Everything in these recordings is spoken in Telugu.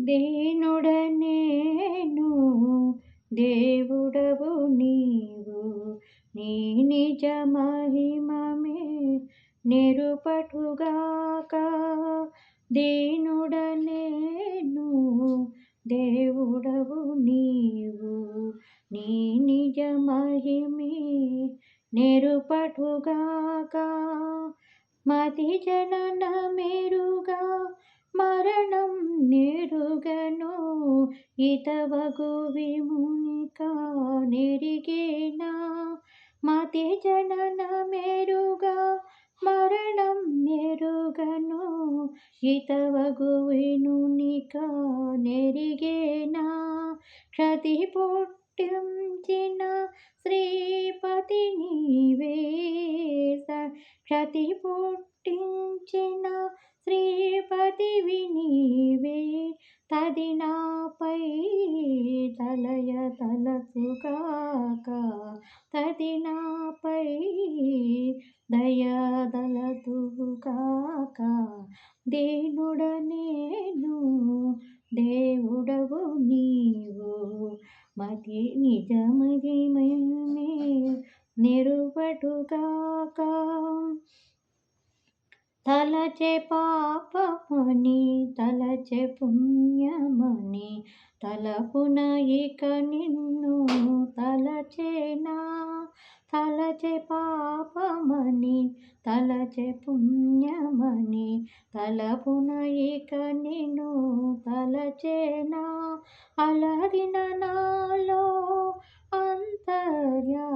దీనుడనేను దేవుడవు నీవు. నీ నిజ మహిమమే నిరుపటుగాక. దీనుడనేను దేవుడవు నీవు. నీ నిజ మహిమే నిరుపటుగాక. మతి జనన మెరుగా మరణం నెరుగను ఇతవగు విమునిక నెరిగేనా మతి జనన మెరుగా మరణం మెరుగను ఇతవగు వినునిక నెరిగేనా క్షతి పుట్టించిన శ్రీపతి నీవే క్షతి పుట్టి తలయ తలచుగాక తది నాపై దయదలతుగాక దీనుడనేను దేవుడవు నీవు మతి నిజమది నిరుపటుగాక తలచే పాపమని తలచే పుణ్యమని తలపున ఇక నిన్ను తలచేనా తలచే పాపమని తలచే పుణ్యమని తలపున ఇక నిన్ను తలచేనా అలరిన నాలో అంతర్యా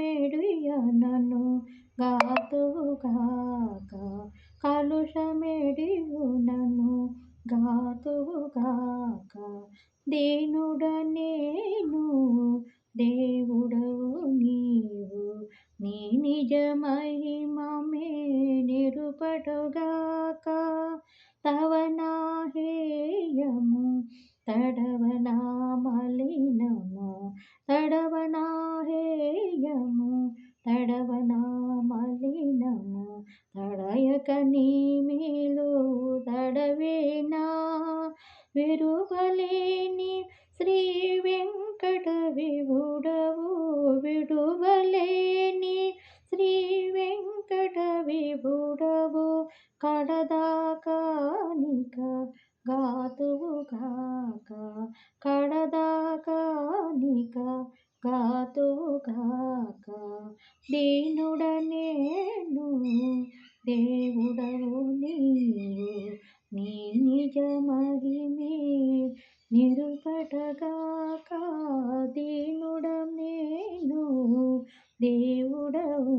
కలుషమెడియనను గాతుగాక కలుషమెడియునను గాతుగాక దీనుడనేను దేవుడవు నీవు. నీ నిజ మహిమమే నిరుపటుగాక తడవనా మలినము తడవనా హేయము తడవనా మలినము తడయక నీ మేలు తడవేనా? విరువలేని శ్రీ వెంకట విభుడవు విడువలేని శ్రీ వెంకట విభుడవు కడదాకానిక గాతుగాక కడదాకానిక గాతుగాక దీనుడనేను దేవుడవు నీవు నీ నిజ మహిమే నిరుపటగాక దీనుడనేను దేవుడవు